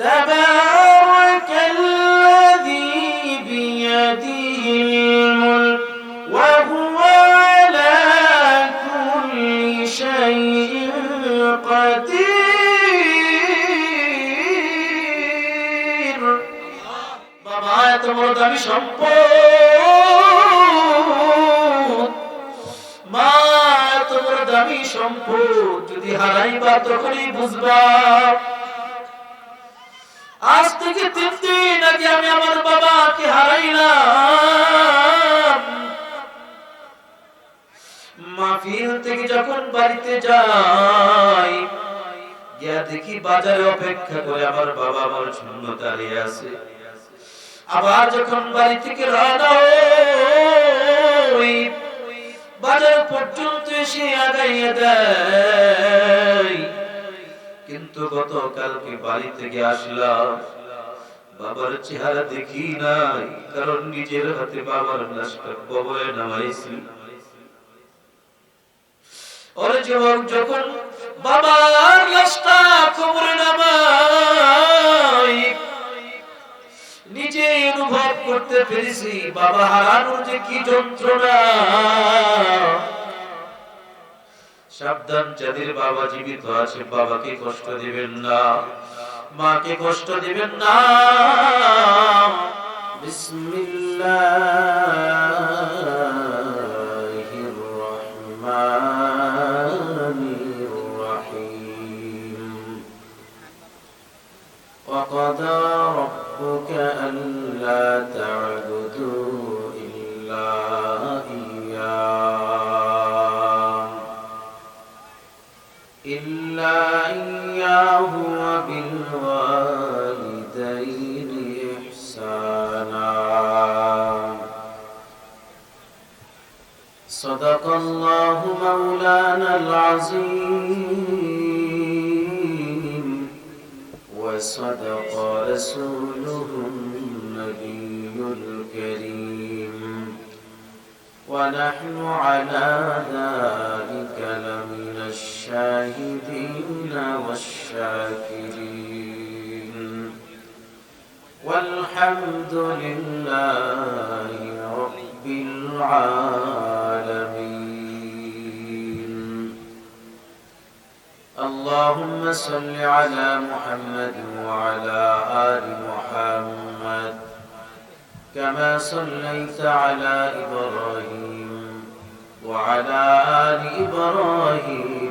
تبارك الذي بيده الملك وهو على كل شيء قدير বাবা এত বড় দামি সম্পদ মা এত বড় দামি সম্পদ যদি হারাইবা তখনই বুঝবা আজ থেকে দিন আগে আমি আমার বাবাকে হারাইলাম? থেকে যখন বাড়িতে যাই, গিয়া দেখি বাজারে অপেক্ষা করে আমার বাবা আমার জন্য দাঁড়িয়ে আছে। আবার যখন বাড়ি থেকে বাজার পর্যন্ত এসে দেয়। কিন্তু গতকালকে বাড়ি থেকে আসলাম। বাবার চেহারা দেখি নাই, কারণ নিজের হাতে বাবার লাশটা কবরে নামাইছি। ওরে যুবক, যখন বাবার লাশটা কবরে নামাই, নিজে অনুভব করতে পেরেছি বাবা হারানোর যে কি যন্ত্রণা। সাবধান, যাদের বাবা জীবিত আছে, বাবাকে কষ্ট দিবেন না। মাকে কষ্ট দিবেন না। বিসমিল্লাহির الشاهدين والشاكرين. والحمد لله رب العالمين. اللهم صل على محمد وعلى آل محمد كما صليت على إبراهيم وعلى آل إبراهيم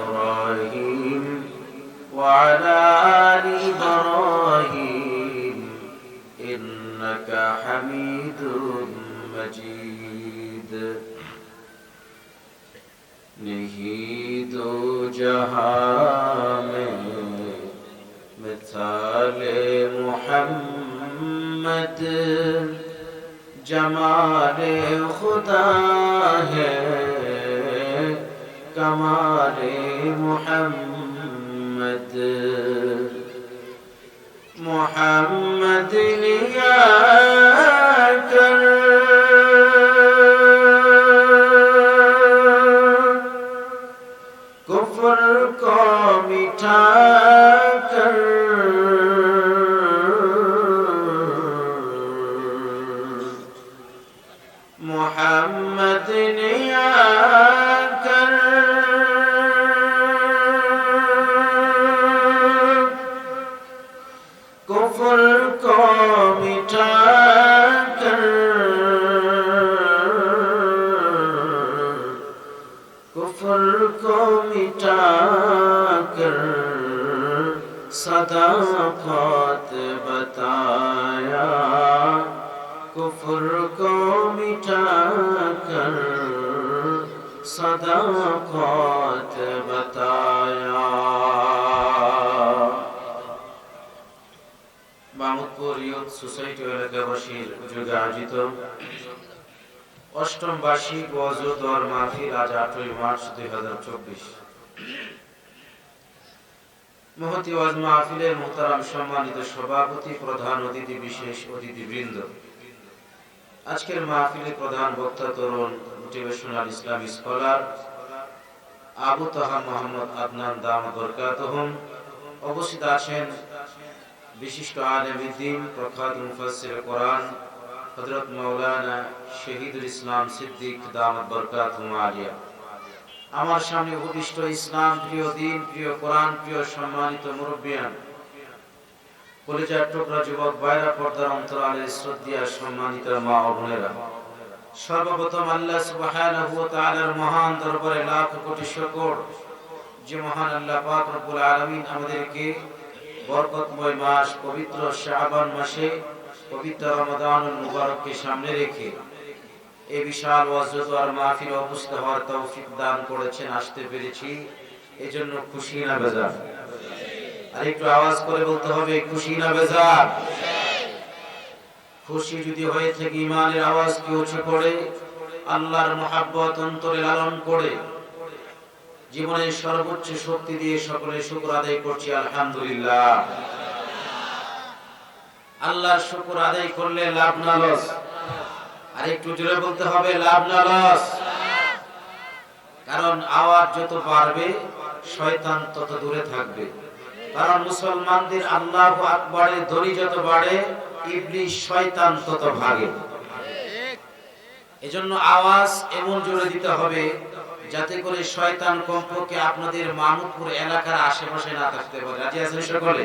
অষ্টম বার্ষিক ওয়াজুদর মাহফিল আজ আটই মার্চ দুই হাজার চব্বিশ। মহতি ওয়াজ মাহফিলের মোহতারাম সম্মানিত সভাপতি, প্রধান অতিথি, বিশেষ অতিথিবৃন্দ। আজকের মাহফিলের প্রধান বক্তা তরুণ মোটিভেশনাল ইসলামী স্কলার আবু তাহা মোহাম্মদ আদনান দাম বরকাতহম অবস্থিত আছেন বিশিষ্ট আলেম প্রখ্যাত মুফাসসির কোরআন হযরত মাওলানা শহীদুল ইসলাম সিদ্দিক দামাত বরকাতুহু আলিয়া। আমার সামনে উপবিষ্ট ইসলাম, প্রিয় দিন, প্রিয় কোরআন, প্রিয় সম্মানিত মুরব্বিয়ান টুকরা যুবক বাইরা পর্দার অন্তরালে শ্রদ্ধা সম্মানিত মা ও বোনেরা, সর্বপ্রথম আল্লাহ সুবহানাহু মহান দরবারে লাখ কোটি শুকর যে মহান আল্লাহ পাক আমাদেরকে বরকতময় মাস, পবিত্র শাবান মাসে পবিত্র রমাদানুল মুবারককে সামনে রেখে এই বিশাল ওয়াজত আর মাহফিলে উপস্থিত হওয়ার তৌফিক দান করেছেন, আসতে পেরেছি। এজন্য খুশি না বেজার। আর একটু আওয়াজ করে বলতে হবে, খুশি না বেজার? খুশি যদি হয়ে থাকে ইমানের আওয়াজ, কি উঁচু করে? আল্লাহর মহাব্বত অন্তরে লালন করে। জীবনের সর্বোচ্চ শক্তি দিয়ে সকলে শুকর আদায় করছি, আলহামদুলিল্লাহ। আল্লাহর শুকর আদায় করলে লাভ না লস। আর একটু জোরে বলতে হবে, লাভ না লস। কারণ আওয়াজ যত বাড়বে, শয়তান তত দূরে থাকবে। কারণ মুসলমানদের আল্লাহ আকবরের ধ্বনি যত বাড়ে ইবলিশ শয়তান তত ভাগে। এজন্য আওয়াজ এমন জোরে দিতে হবে, যাতে করে শয়তান কমপক্ষে আপনাদের মামুদপুর এলাকার আশেপাশে না থাকতে পারে। রাজি আছেন সকলে?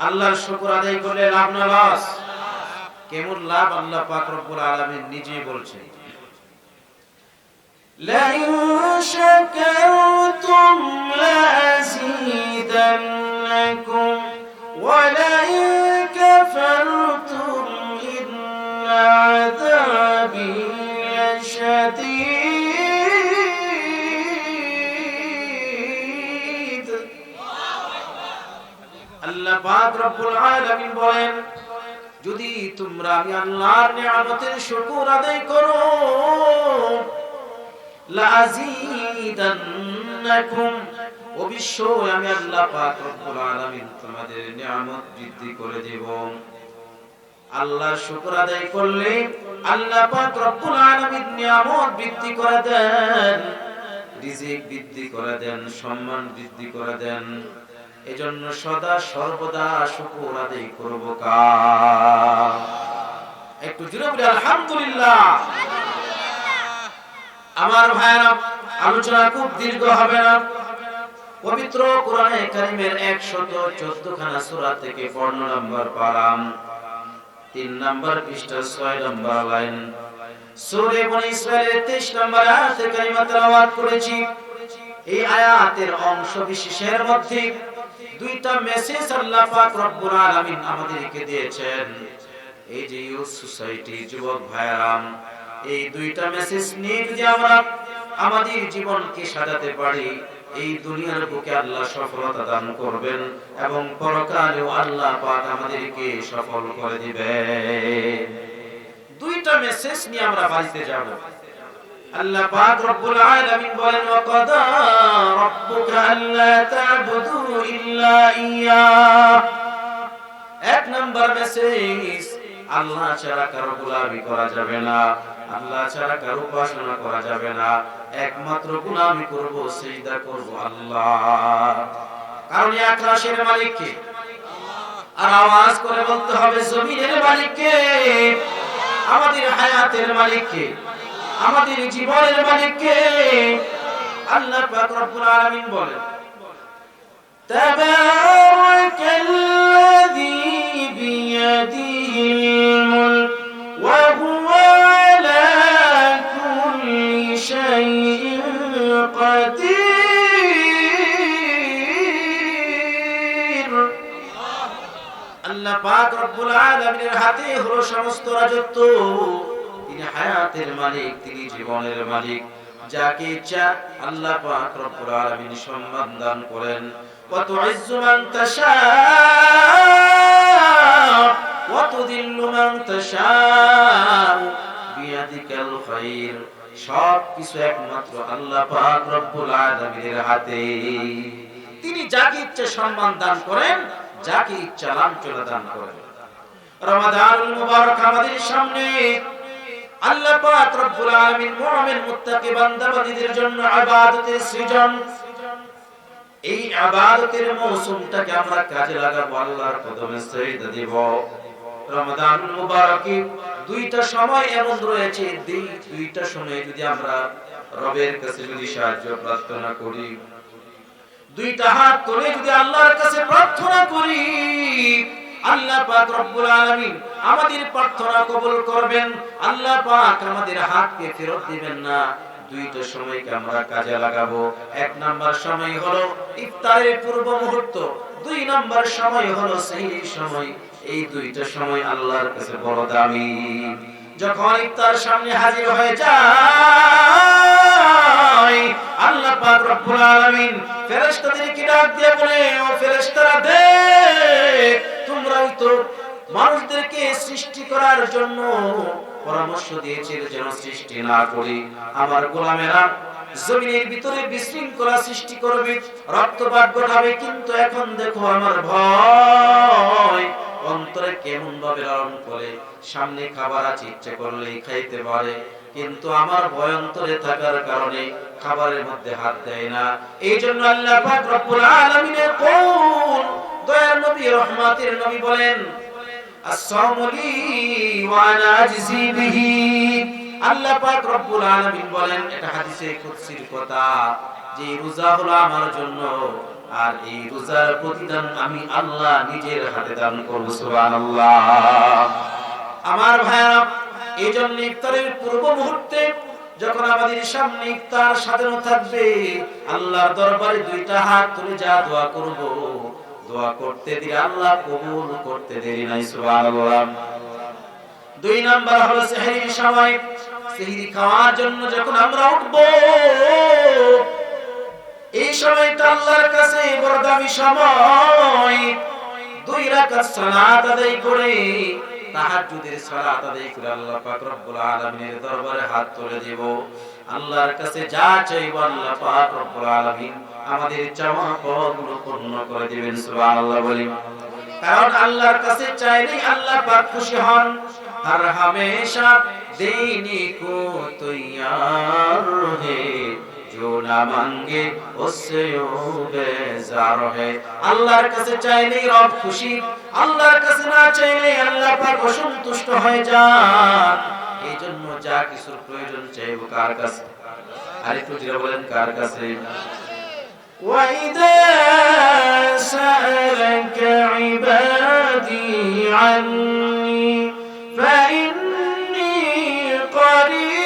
আল্লাহর শুকর আদায় করলে লাভ না লস কেমন লাভ আল্লাহ পাক রব্বুল আলামিন নিজে বলছেন لئن شكرتم لأزيدنكم ولئن كفرتم إن عذابي لشديد বলেন, যদি তোমরা আমি আল্লাহর নিয়ামতের শুকর আদায় করো অবশ্যই আমি আল্লাহ নিয়ামত বৃদ্ধি করে আদায় করলে আল্লাহ পাক নিয়ামত বৃদ্ধি করে দেন বৃদ্ধি করে দেন, সম্মান বৃদ্ধি করে দেন। এজন্য সদা সর্বদা শুকর আদায় করব কার একটু জুড়ে বলি, আলহামদুলিল্লাহ। আমার ভাইরা আলোচনা খুব দীর্ঘ হবে না। পবিত্র কোরআনে কারিমের একশত চোদ্দ খানা সূরা থেকে পনেরো নম্বর পারাম তিন নম্বর পৃষ্ঠা, ছয় নম্বর লাইন। সূরা বনি ইসরাইলের 23 নম্বর আয়াতে কারিমা তেলাওয়াত করেছি। এই আয়াতের অংশ বিশেষের মধ্যে দুইটা মেসেজ আল্লাহ পাক রব্বুল আলামিন আমাদেরকে দিয়েছেন। এই যে ইউথ সোসাইটি, যুবক ভাইরাম এই দুইটা মেসেজ নিয়ে যদি আমরা আমাদের জীবনকে সাজাতে পারি, এই দুনিয়ার বুকে আল্লাহ সফলতা দান করবেন এবং পরকালেও আল্লাহ পাক আমাদেরকে সফল করে দিবে দুইটা মেসেজ নিয়ে আমরা বাড়িতে যাব। আল্লাহ পাক রব্বুল আলামিন বলেন, ওয়াকাদা রাব্বুকা আল্লা তা'বুদু ইল্লা ইয়া। এক নাম্বার মেসেজ আল্লাহ ছাড়া কারও গোলামি করা যাবে না। আল্লাহ ছাড়া কারও উপাসনা করা যাবে না। একমাত্র গোলামি করব করব আল্লাহ। কারণ এই আকাশের মালিক কে আর আওয়াজ করে বলতে হবে, জমিনের মালিক কে আমাদের হায়াতের মালিক কে আমাদের জীবনের মালিক কে আল্লাহ পাক রব্বুল আলামিন বলেন تبارك الذي بيده الملك وهو على كل شيء قدير আল্লাহ পাক রব্বুল আলামিনের হাতে হলো সমস্ত রাজত্ব তিনি হায়াতের মালিক, তিনি জীবনের মালিক। যাকে ইচ্ছা আল্লাহ পাক রব্বুল আলামিন সম্মান দান করেন। কত ইজ্জু মান তাশা সব কিছু একমাত্র আল্লাহ পাক রব্বুল আলামিনের হাতে তিনি যাকে ইচ্ছে সম্মান দান করেন, যাকে ইচ্ছা লাঞ্ছনা দান করেন। রমাদানুল মুবারক আমাদের সামনে আল্লাহ পাক রব্বুল আলামিন মুমিন মুত্তাকি বান্দাবাদীদের জন্য ইবাদতের সৃজন। এই ইবাদতের মৌসুমটাকে আমরা কাজে লাগাবো, আল্লাহর কদমে দেব। মুবারকে দুইটা সময় এমন রয়েছে দুইটা সময়ে যদি আমরা রবের কাছে যদি সাহায্য প্রার্থনা করি। দুইটা হাত তুলে যদি আল্লাহর কাছে প্রার্থনা করি আল্লাহ পাক রব্বুল আলামিন আমাদের প্রার্থনা কবুল করবেন। আল্লাহ পাক আমাদের হাতকে ফেরত দিবেন না। দুইটা সময়কে আমরা কাজে লাগাবো। এক নাম্বার সময় হলো ইফতারের পূর্ব মুহূর্ত। দুই নাম্বার সময় হলো সেই সময়। এই দুইটা সময় আল্লাহর কাছে বড় দামি। যখন ইফতার সামনে হাজির হয়ে যায়, আল্লাহ পাক রব্বুল আলামিন ফেরেশতাদেরকে ডাক দিয়ে বলে, ও ফেরেশতারা, দেখ মানুষদেরকে সৃষ্টি করার জন্য পরামর্শ দিয়েছে যেন সৃষ্টি না করি। আমার গোলামেরা জমিনের ভিতরে বিশৃঙ্খলা সৃষ্টি করবে, রক্তপাত ঘটাবে, কিন্তু এখন দেখো আমার ভয়। অন্তরে কেমন ভাবে লালন করে, সামনে খাবার আছে, ইচ্ছে করলেই খাইতে পারে। কিন্তু আমার ভয় অন্তরে থাকার কারণে খাবারের মধ্যে হাত দেয় না। এই জন্য আল্লাহ রব্বুল আলামিনের কোন দয়ার নবী রহমাতের নবী বলেন ওয়া বিহি। আল্লাহ পাক রব্বুল আলামিন বলেন, এটা হাদিসে কুদসির কথা, যে রোজা হলো আমার জন্য, আর এই রোজার প্রতিদান আমি আল্লাহ নিজের হাতে দান করব, সুবহানাল্লাহ। আমার ভাইরা এই জন্য ইফতারের পূর্ব মুহূর্তে যখন আমাদের সামনে ইফতার সাজানো থাকবে, আল্লাহর দরবারে দুইটা হাত তুলে যা দোয়া করব দোয়া করতে দিয়ে আল্লাহ কবুল করতে দেরি নাই, সুবহানাল্লাহ। দুই নাম্বার হলো সেহরির সময়। সেহরি খাওয়ার জন্য যখন আমরা উঠব, এই সময়টা আল্লাহর কাছে বড় দামি সময়। দুই রাকাত সালাত আদায় করে, তাহাজ্জুদের সালাত আদায় করে আল্লাহ পাক রব্বুল আলামিনের দরবারে হাত তুলে দেব। আল্লাহর কাছে যা চাইব আল্লাহ পাক রব্বুল আলামিন আমাদের চাওয়া পাওয়াগুলো পূর্ণ করে দিবেন সুবহানাল্লাহ বলি কারণ আল্লাহর কাছে চাইলেই আল্লাহ পাক খুশি হন हर हमेशा देने को तैयार है जो না মাঙ্গে उससे বেজার है আল্লাহর কাছে চাইলেই রব খুশি আল্লাহর কাছে না চাইলে আল্লাহ পাক অসন্তুষ্ট হয়ে যান এই জন্য যা কিছুর প্রয়োজন চাইবো কার কাছে আরেকটু জোরে বলেন কার কাছে وإذا سألك عبادي عني فإني قريب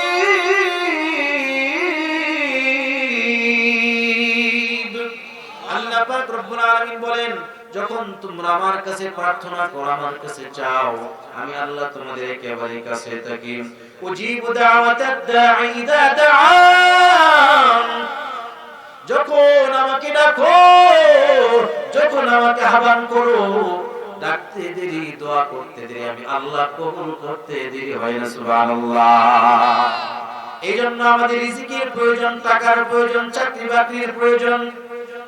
আল্লাহ পাক রব্বুল আলামিন বলেন যখন তোমরা আমার কাছে প্রার্থনা করো আমার কাছে চাও আমি আল্লাহ তোমাদের একেবারে কাছে থাকি উজিবু দাওয়াতাদ দাঈ ইযা দাআন যখন আমাকে ডাকো, যখন আমাকে আহ্বান করো, ডাকতে দেরি, দোয়া করতে দেরি, আমি আল্লাহ কবুল করতে দেরি হয় না এই জন্য আমাদের রিজিকের প্রয়োজন, টাকার প্রয়োজন চাকরি বাকরির প্রয়োজন,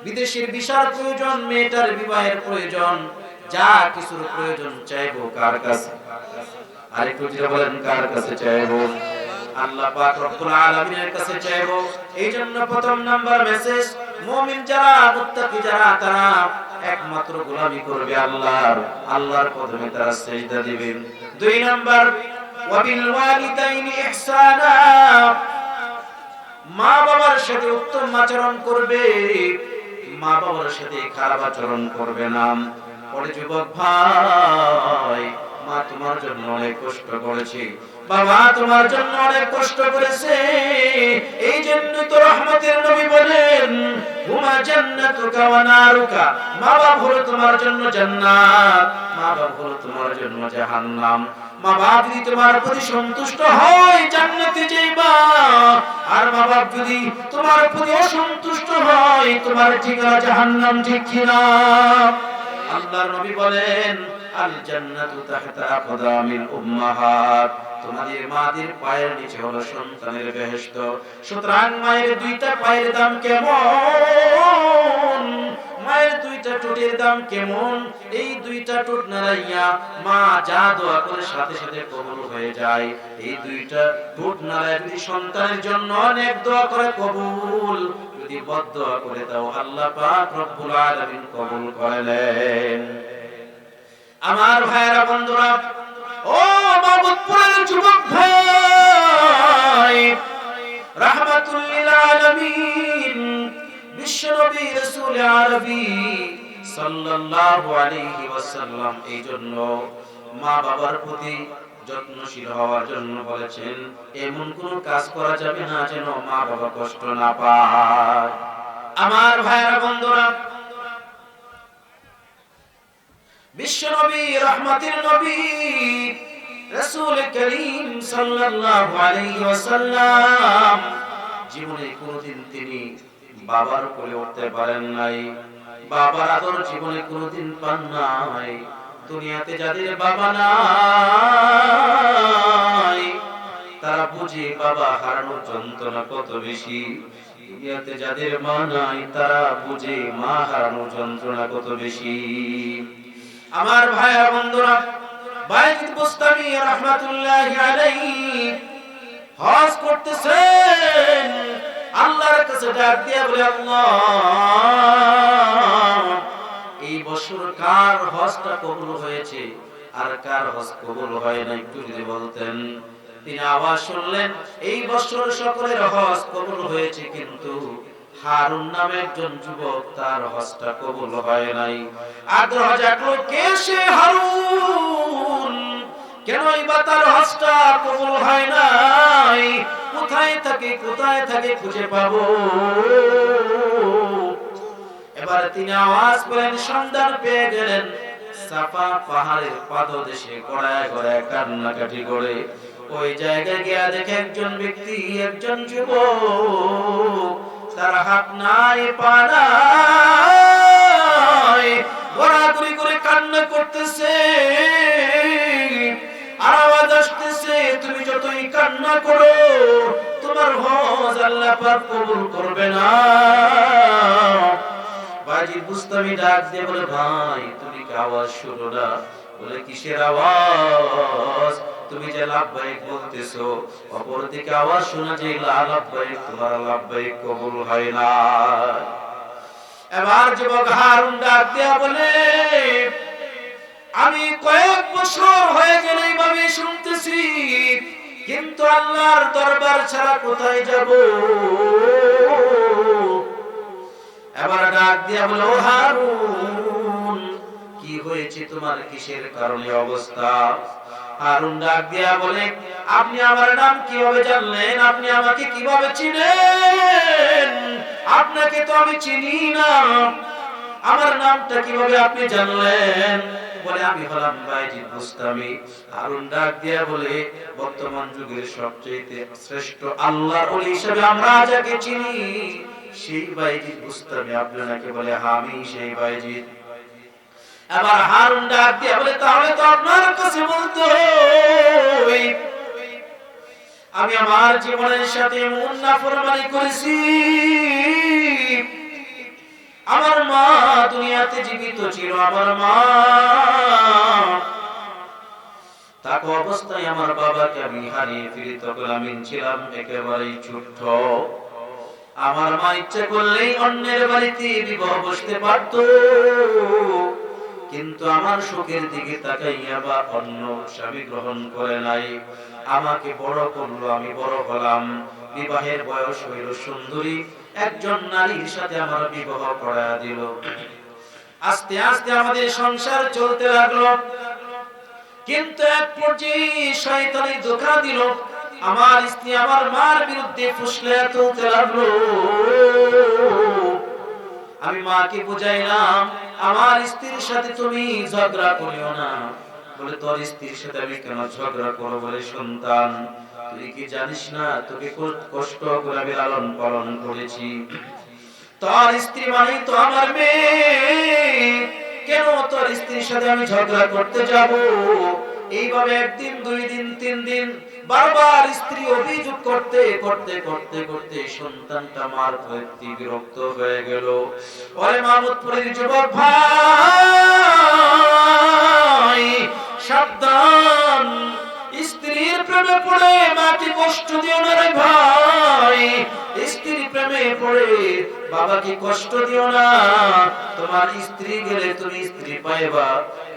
বিদেশের বিশাল প্রয়োজন, মেয়েটার বিবাহের প্রয়োজন, যা কিছুর প্রয়োজন চাইব কার কাছে? আরেকটু বলেন, কার কাছে চাইব? আল্লাহ পাক রব্বুল আলামিনের কাছে চাইব। এই জন্য প্রথম নাম্বার মেসেজ, মুমিন যারা, মুত্তাকি যারা, তারা একমাত্র গোলামি করবে আল্লাহর। আল্লাহর কদমে তারা সেজদা দিবে। দুই নাম্বার, ওয়াবিল ওয়ালিদাইনি ইহসানা। মা বাবার সাথে উত্তম আচরণ করবে, মা বাবার সাথে খারাপ আচরণ করবে না। পরে যুবক ভাই মা তোমার জন্য অনেক কষ্ট করেছে। বাবা তোমার জন্য অনেক কষ্ট করেছে। এই জন্য তো রহমতের নবী বলেন, হুমা জান্নাতুকা ওয়া নারুকা। মা বাপ হলো তোমার জন্য জান্নাত, মা বাপ হলো তোমার জন্য জাহান্নাম। মা বাপ যদি তোমার প্রতি সন্তুষ্ট হয়, জান্নাতে যাইবা। আর মা বাপ যদি তোমার প্রতি অসন্তুষ্ট হয়, তোমার ঠিকানা জাহান্নাম ঠিক কিনা? আল্লাহর নবী বলেন এই দুইটা সাথে সাথে কবুল হয়ে যায়। এই দুইটা যদি সন্তানের জন্য অনেক দোয়া করে কবুল, যদি বদ দোয়া করে দাও আল্লাহ পাক কবুল করে নেন আমার ভাইয়েরা বন্ধুরা, ও মাহমুদপুরের যুবক ভাই রাহমাতুল আলামিন, বিশ্বনবী রাসূল আরবি সাল্লাল্লাহু আলাইহি ওয়াসাল্লাম এই জন্য মা বাবার প্রতি যত্নশীল হওয়ার জন্য বলেছেন, এমন কোন কাজ করা যাবে না যেন মা বাবা কষ্ট না পায়। আমার ভাইয়েরা বন্ধুরা বিশ্বনবী, রহমতের নবী, রাসূল করিম সাল্লাল্লাহু আলাইহি ওয়াসাল্লাম। জীবনে কোনোদিন তিনি বাবার কোলে উঠতে পারেন নাই। বাবার আদর জীবনে কোনোদিন পান নাই। দুনিয়াতে যাদের বাবা নাই, তারা বুঝে বাবা হারানোর যন্ত্রণা কত বেশি। দুনিয়াতে যাদের মা নাই, তারা বুঝে মা হারানোর যন্ত্রণা কত বেশি। আমার ভাইয়া বন্ধুরা, বাইজিদ বুস্তামি রাহমাতুল্লাহি আলাইহি হজ করতেছেন আল্লাহর কাছে ডাক দিয়া বলে, আল্লাহ, এই বছর কার হজটা কবুল হয়েছে আর কার হজ কবুল হয় না একটু যদি বলতেন? তিনি আওয়াজ শুনলেন, এই বছর সকলের হজ কবুল হয়েছে কিন্তু হারুন নামে একজন যুবক, তার হজটা কবুল হয় নাই। আগ্রহ জাগলো কে সে হারুন কেনই বা তার হজটা কবুল হয় নাই? কোথায় থাকে কোথায় থাকে খুঁজে পাবো? এবার তিনি আওয়াজ করেন, সন্ধান পেয়ে গেলেন। সাফা পাহাড়ের পাদদেশে গড়ায় গড়ায় কান্নাকাটি করে। ওই জায়গায় গিয়া দেখে একজন ব্যক্তি, একজন যুবক তার হাত নাই, পা নাই। গড়াগড়ি করে কান্না করতেছে আওয়াজ আসতেছে, তুমি যতই কান্না করো, তোমার হজ আল্লাহ পাক কবুল করবে না। বাজি বুস্তামি ডাক দিয়ে বলে, ভাই, তুমি কি আওয়াজ শুনো না? বলে, কিসের আওয়াজ? তুমি যে লাভবাহিক বলতেছো অপর দিকে আওয়াজ শোনা যে লাভবাহিক, তোমার লাভবাহিক কবুল হয় না। এবার যুবক হারুন ডাক দিয়া বলে, আমি কয়েক বছর হয়ে গেলে এইভাবে শুনতেছি, কিন্তু আল্লাহর দরবার ছাড়া কোথায় যাব? এবার ডাক দিয়া বলে, ও হারুন, কি হয়েছে তোমার কিসের কারণে অবস্থা? বলে, আপনি আমার নাম কীভাবে জানলেন? আপনি আমাকে কীভাবে চিনেন? আপনাকে তো আমি চিনি না। আমার নামটা কীভাবে আপনি জানলেন? বর্তমান যুগের সবচেয়ে শ্রেষ্ঠ আল্লাহর ওলি হিসেবে আমরা যাকে চিনি, সেই বাইজিদ বুস্তামি আপনাকে বলে, আমি সেই বাইজিদ আবার হারুন ডাক দিয়া বলে, তাহলে তো আপনার কাছে বলতে আমি আমার জীবনের সাথে এমন নাফরমানি করেছি। আমার মা দুনিয়াতে জীবিত ছিল, আমার মা। তাকে অবস্থায় আমার বাবাকে আমি হারিয়ে ফিরি তখন আমি ছিলাম, একেবারেই ছোট্ট। আমার মা ইচ্ছে করলেই অন্যের বাড়িতে বিবাহ বসতে পারত। কিন্তু আমার সুখের দিকে তাকাইয়া বা অন্য স্বামী গ্রহণ করে নাই। আমাকে বড় করল, আমি বড় হলাম। বিবাহের বয়স হইল সুন্দরী। একজন নারীর সাথে আমার বিবাহ করা দিল। আস্তে আস্তে আমাদের সংসার চলতে লাগল। কিন্তু এক পর্যায়ে শয়তানি ধোকা দিল। আমার স্ত্রী আমার মার বিরুদ্ধে ফুসলে তুলতে লাগল। আমি মাকে বুঝাইলাম, আমার স্ত্রীর সাথে তুমি ঝগড়া করিও না। বলে, তোর স্ত্রীর সাথে আমি কেন ঝগড়া করব বলে সন্তান? তুই কি জানিস না, তোকে কষ্ট করে আমি লালন পালন করেছি। তোর স্ত্রী মানে তো আমার মেয়ে। কেন তোর স্ত্রীর সাথে আমি ঝগড়া করতে যাব? এইভাবে একদিন, দুই দিন, তিন দিন বারবার স্ত্রী অভিযোগ করতে করতে করতে করতে সন্তানটা মার ভক্তি বিরক্ত হয়ে গেল। ওরে মামুদপুরের যুবক ভাই, সাবধান। স্ত্রীর প্রেমে পড়ে মাকে কষ্ট দিও না রে ভাই। স্ত্রীর প্রেমে পড়ে বাবাকে কষ্ট দিও না। তোমার স্ত্রী গেলে তুমি স্ত্রী পাইবা,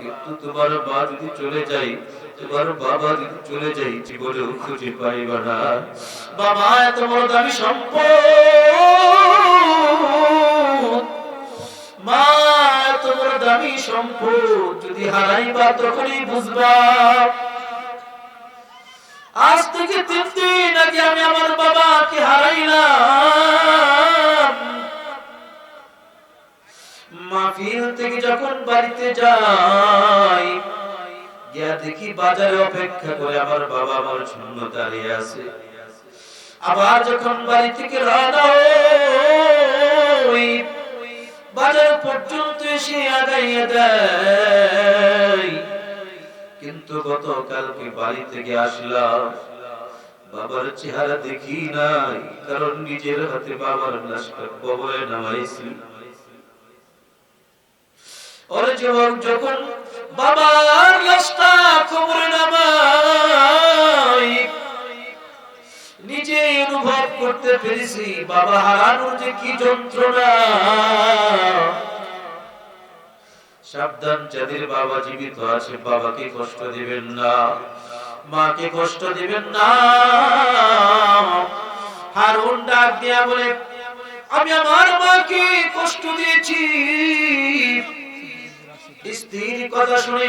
কিন্তু তোমার মা যদি চলে যাই তোমার বাবা যদি চলে যাই জীবনেও খুঁজে পাইবা না। বাবা, এত বড় দামি সম্পদ। মা, এত বড় দামি সম্পদ যদি হারাইবা, তখনই বুঝবা আজ থেকে তিন দিন আগে আমি আমার বাবাকে বাড়িতে অপেক্ষা করে আমার বাবা আমার দাঁড়িয়ে আছে। আবার যখন বাড়ি থেকে বাজার পর্যন্ত এসে আগাইয়া দেয়। কিন্তু গতকালকে বাড়ি থেকে আসলাম। বাবার চেহারা দেখি নাই, কারণ নিজের হাতে বাবার লাশটা কবরে নামাইছি। ওরে যুবক, যখন বাবার লাশটা কবরে নামাই, নিজে অনুভব করতে পেরেছি, বাবা হারানোর যে কি যন্ত্রণা। সাবধান, যাদের বাবা জীবিত আছে, বাবাকে কষ্ট দিবেন না। মাকে কষ্ট দিবেন না। হারুন ডাক দিয়া বলে, আমি আমার মাকে কষ্ট দিয়েছি। স্ত্রীর কথা শুনে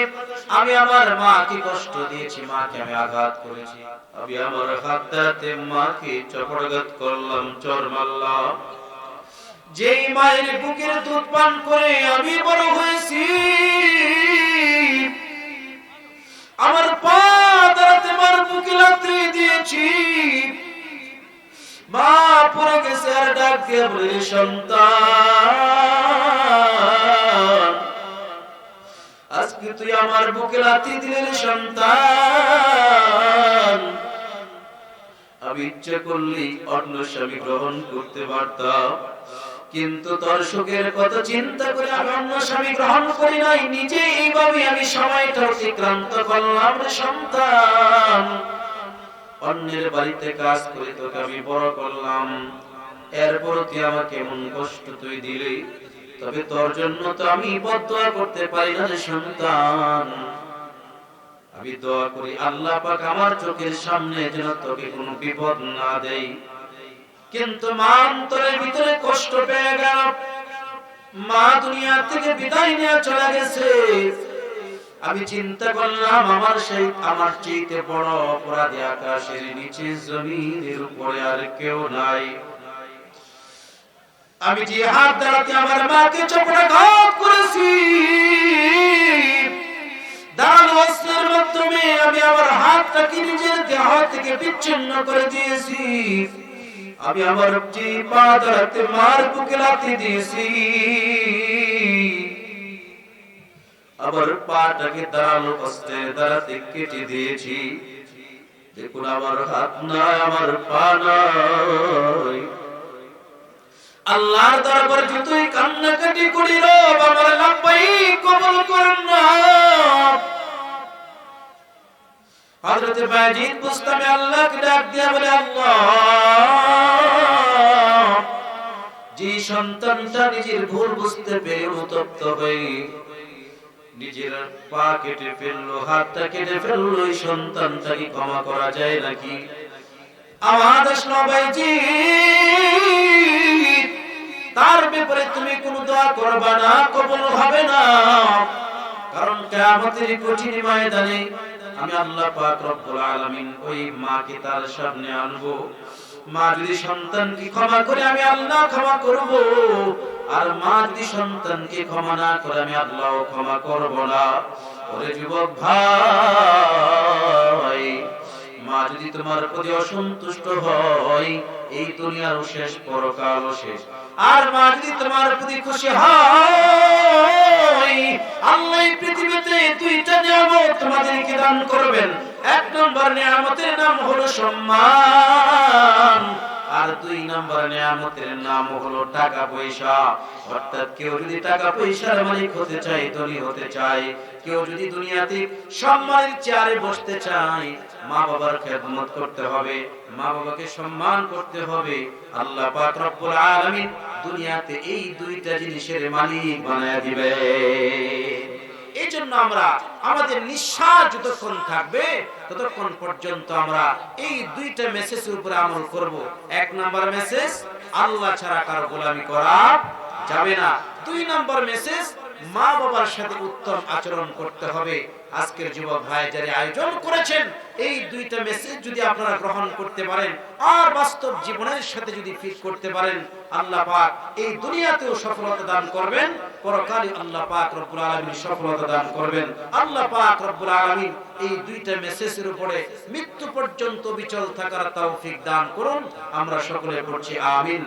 আমি আমার মাকে কষ্ট দিয়েছি, মাকে আমি আঘাত করেছি। আমি আমার হাত দাঁতে মাকে চপড়াঘাত করলাম, চর মারলাম। যেই মায়ের বুকের দুধ পান করে আমি বড় হয়েছি। আমার পা দাঁড়াতে মার বুকে লাথি দিয়েছি। মা পড়ে গেছে আর ডাক দিয়ে বলে সন্তান, আজকে তুই আমার বুকে লাথি দিলে সন্তান। আমি ইচ্ছে করলি অন্য স্বামী গ্রহণ করতে পারতাম। কিন্তু তোর সুখের কথা চিন্তা করে আমি স্বামী গ্রহণ করি নাই নিজে এইভাবে আমি সময়টা অতিক্রান্ত করলাম সন্তান। অন্যের বাড়িতে কাজ করে তোকে আমি বড় করলাম। এরপর তুই আমাকে এমন কষ্ট তুই দিলি, তবে তোর জন্য তো আমি বদয়া করতে পারি না সন্তান। আমি দোয়া করি আল্লাহ পাক আমার চোখের সামনে যেন তোকে কোনো বিপদ না দেয়। কিন্তু মা অন্তরের ভিতরে কষ্ট পেয়ে গেল। মা দুনিয়া থেকে বিদায় নিয়ে চলে গেছে। আমি চিন্তা করলাম, আমার সেই, আমার চাইতে বড় অপরাধী আকাশের নিচে জমিনের উপরে আর কেউ নাই। আমি যে হাত দাঁড়াতে আমার মাকে চপড়া ঘাত করেছি দাঁড়ানো অস্ত্রের মাধ্যমে আমি আমার হাতটাকে নিজের দেহ থেকে বিচ্ছিন্ন করে দিয়েছি। আমি আমার দাঁড়াতে মার বুকে লাথি দিয়েছি। আবার পাটাকে দাঁড়াল অস্ত্রের দাঁড়াতে কেটে দিয়েছি। দেখুন আমার হাত নাই, আমার পা নাই। আল্লাহর দরবারে যতই কান্নাকাটি করি, রব আমার লাম্বাই কবল করেন না। হযরত বাজিদ বুস্তামে আল্লাহকে ডাক দিয়া বলে, আল্লাহ, যে সন্তানটা নিজের ভুল বুঝতে পেরে হয়ে নিজের পা কেটে ফেলল, হাতটা কেটে ফেলল সন্তানটাকে ক্ষমা করা যায় নাকি? আমাদের নবাইজি তার ব্যাপারে তুমি কোন দোয়া করবা না, কবল হবে না। কারণ কিয়ামতের কঠিন ময়দানে আমি আল্লাহ পাক রব্বুল আলামিন ওই মাকে তার সামনে আনব। মা যদি সন্তানকে ক্ষমা করে আমি আল্লাহ ক্ষমা করব। আর মা যদি সন্তানকে ক্ষমা না করে আমি আল্লাহ ক্ষমা করব না। ওরে যুবক ভাই, মা যদি তোমার প্রতি অসন্তুষ্ট হয়, এই দুনিয়ারও শেষ পরকালও শেষ। আর মা যদি তোমার প্রতি খুশি হয়, আল্লাহ পৃথিবীতে দুইটা নিয়ামত তোমাদেরকে দান করবেন। এক নম্বর নিয়ামতের নাম হলো সম্মান, আর দুই নম্বর নিয়ামতের নাম হলো টাকা পয়সা। অর্থাৎ কেউ যদি টাকা পয়সার মালিক হতে ধনী হতে কেউ যদি দুনিয়াতে সম্মানের চেয়ারে বসতে চায় মা বাবার খেদমত করতে হবে মা বাবাকে সম্মান করতে হবে। আল্লাহ পাক রব্বুল আলামিন দুনিয়াতে এই দুইটা জিনিসের মালিক বানায় দিবে। এই জন্য আমরা, আমাদের নিঃশ্বাস যতক্ষণ থাকবে, ততক্ষণ পর্যন্ত আমরা এই দুইটা মেসেজের উপরে আমল করব। এক নাম্বার মেসেজ আল্লাহ ছাড়া কারও গোলামি করা যাবে না। দুই নাম্বার মেসেজ মা বাবার সাথে উত্তম আচরণ করতে হবে। আজকের যুবক ভাই যারা আয়োজন করেছেন, এই দুইটা মেসেজ যদি আপনারা গ্রহণ করতে পারেন, আর বাস্তব জীবনের সাথে যদি ফিট করতে পারেন, আল্লাহ পাক এই দুনিয়াতেও সফলতা দান করবেন। পরকালে আল্লাহ পাক রব্বুল আলামিন সফলতা দান করবেন। আল্লাহ পাক রব্বুল আলামিন এই দুইটা মেসেজের উপরে মৃত্যু পর্যন্ত বিচল থাকার তৌফিক দান করুন। আমরা সকলে পড়ছি আমিন।